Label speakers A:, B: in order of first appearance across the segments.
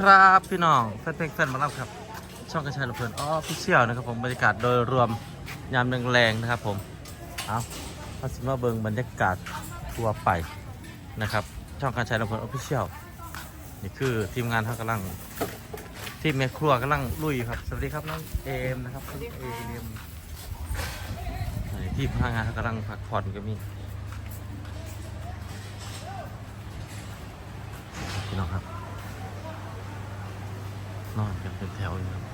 A: ครับพี่น้องแฟนเพลงแฟนมาลับครับ ช่องกระชายระเพลินอ๋อพี่เชี่ยวนะครับผมบรรยากาศโดยรวมยามแรงๆนะครับผมเอาพาสิมาเบิงบรรยากาศทั่วไปนะครับ ช่องกระชายระเพลินออฟฟิเชียลนี่คือทีมงานเขากำลังทีมแม่ครัวกำลังลุยครับ สวัสดีครับน้องเอมนะครับน้องเอมที่พนักงานเขากำลังพักผ่อนก็มีพี่น้องครับ นอนกันเป็นแถวอยู่ครับ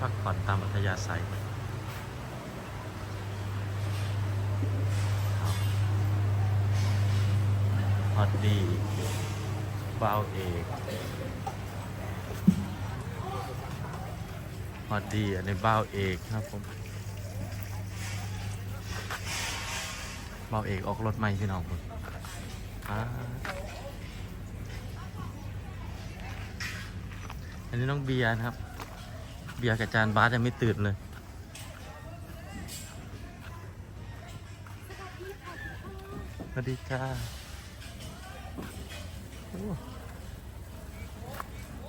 A: พักผ่อนตามอัธยาศัยฮอตดีบาวเอกฮอตดีอันนี้บาวเอกครับผมบาวเอกออกรถใหม่พี่น้องผม อันนี้น้องเบียร์นะครับ เบียร์กับจานบาสยังไม่ตื่นเลยสวัสดีจ้า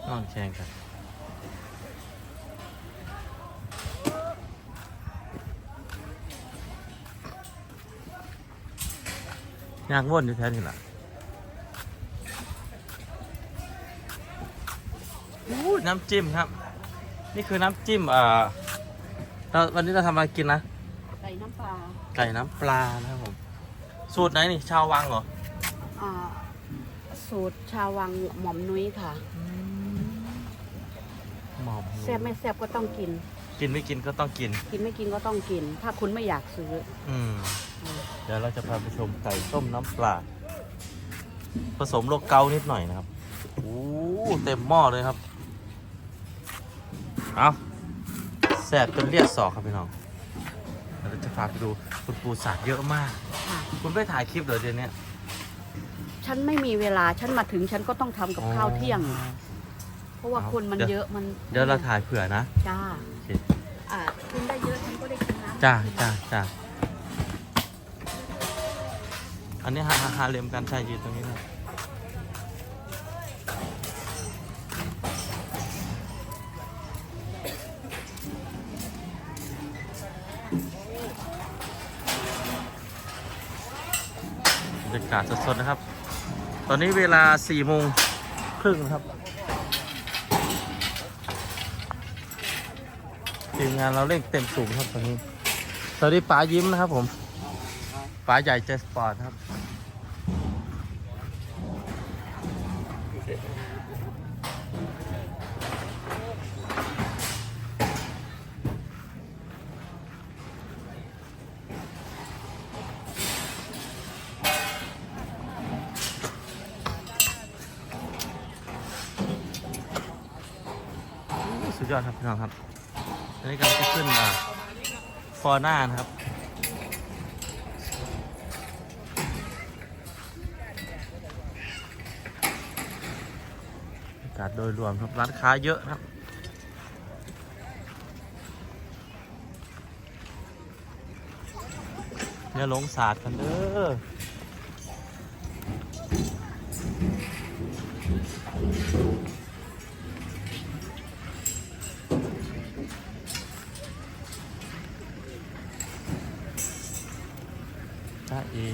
A: นอนแข่งกันยางว่นอยู่แท้นี่แหละ น้ำจิ้มครับ นี่คือน้ำจิ้มเอ่อเราวันนี้เราทำอะไรกินนะ
B: ใส่น้ำปลา
A: ไก่น้ำปลานะครับผม สูตรไหนนี่ ชาววังเหรอ
B: อ่า สูตรชาววังหม่อมนุ้ยค่ะ
A: หมอม
B: แซ่บไม่แซ่บก็ต้องกิน
A: กินไม่กินก็ต้องกิน
B: กินไม่กินก็ต้องกิน ถ้าคุณไม่อยากซื้อ
A: อืม
B: อืม
A: เดี๋ยวเราจะพาไปชมไก่ต้มน้ำปลา ผสมโลกเกานิดหน่อยนะครับอู้เต็มหม้อเลยครับ เอาแสบจนเลียดศอกครับพี่น้องเดี๋ยวเราจะพาไปดูคุณปูสากเยอะมาก
B: ค่ะ
A: คุณไม่ถ่ายคลิปเหรอเดี๋ยวนี้
B: ฉันไม่มีเวลาฉันมาถึงฉันก็ต้องทำกับข้าวเที่ยง เพราะว่าคนมันเยอะมัน
A: เดี๋ยวเราถ่ายเผื่อนะ
B: จ้า
A: โอเค
B: อ่าคุณได้เยอะฉันก็ได้กินน้ำ
A: จ้าจ้าจ้าอันนี้ฮาฮาฮาเลมกันชายยืนตรงนี้นะ รรยากาศสดๆนะครับ ตอนนี้เวลา4โมงครึ่งครับทีมงานเราเร่งเต็มสูงครับตอนนี้ สวัสดีป๋ายิ้มนะครับผมป๋าใหญ่เจสปอร์ตครับ ยอดครับพี่น้องครับอันนี้กำลังจะขึ้นอ่าฟอร์น้านะครับอากาศโดยรวมครับร้านค้าเยอะครับอย่าหลงศาสตร์กันเด้อ จ้าเอ๋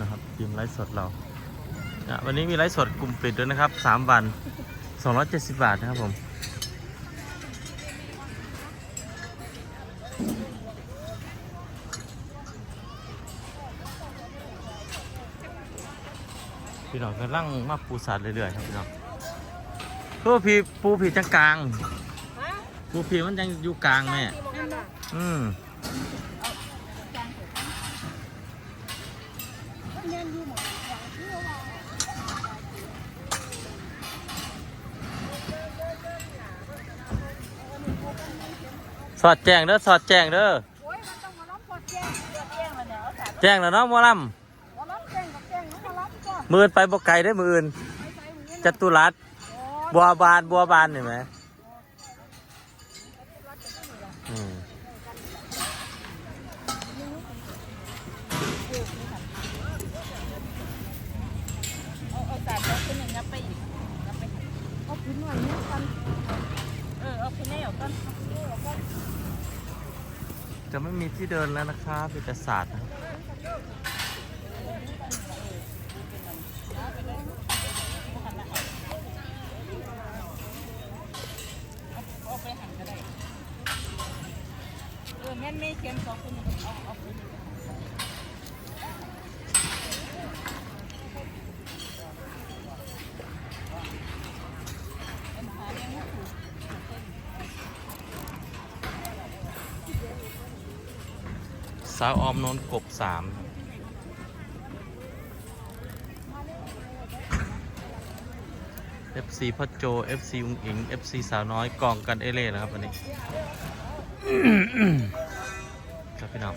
A: นะครับทีมไลฟ์สดเราอะวันนี้มีไลฟ์สดกลุ่มปิดด้วยนะครับ 3 วัน 270 บาทนะครับผม พี่น้องกำลังมาปูสัตว์เรื่อยๆครับพี่น้องเพื่อพีปูผีจังกลาง ปูผีมันยังอยู่กลางแม่อืม สอดแจ้งเด้อสอดแจ้งเด้อ
B: โอ้ยมันต้องมาล้อมพอแจ้งเลือกแจ้งแล้วเนี่ยเอาสาม
A: แจ้งแล้วเนาะหมอล
B: มาล้อมแจ้งกับแจ้งมาล้อมก่อนำ
A: มือนไปบ่ไกลได้อมืออื่น
B: ไปไปเหมือนกัน
A: จตุรัส
B: โอ้ย
A: บัวบานบัวบานเห็นไหม จะไม่มีที่เดินแล้วนะครับมีแต่ศาสตร์นะ
C: เอาไปหันก็ได้เอแม่ไม่เค็มสองคนเอาเอา
A: สาวออมนนกบสามเอฟซีพ่อโจ FC อุงอิง FC สาวน้อยกองกันเอเล่นะครับวันนี้ ครับพี่น้อง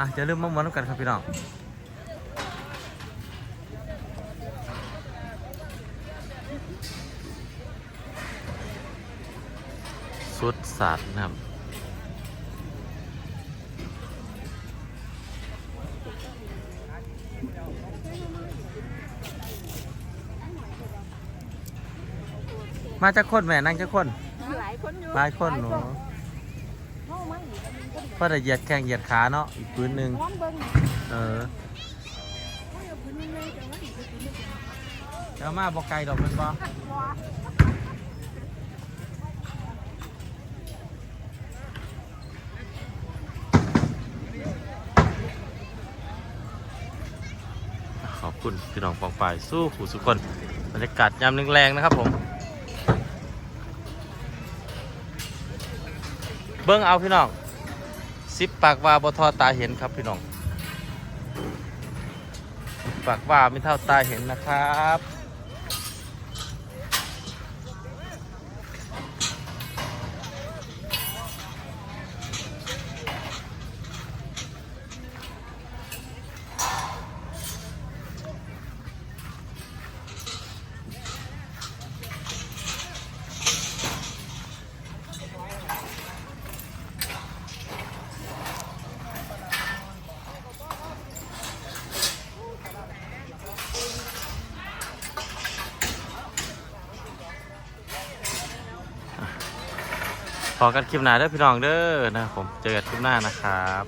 A: อะจะเริ่าลืมมาม้วนำกันครับพี่น้องสุดสัตว์นะครับมาจากคนแม่นั่งจากคน
C: หลายคนอยู่
A: หลายคนหนู
C: เข้ามาอีก
A: เพื่อจะเหยียดแข้งเหยียดขาเนาะอีกพื้นหนึ่ง
C: น้องเบิ้ง
A: เออจะมาบอกไก่ดอกเป็นบ่ขอบคุณพี่น้องปองฝ่ายสู้ผู้สุคนบรรยากาศยามแรงๆนะครับผม เบิ้งเอาพี่น้อง สิบปากว่าบทอตาเห็นครับพี่น้อง ปากว่าไม่เท่าตาเห็นนะครับ พอกันคลิปหน้าเด้อพี่น้องเด้อนะครับผมเจอกันคลิปหน้านะครับ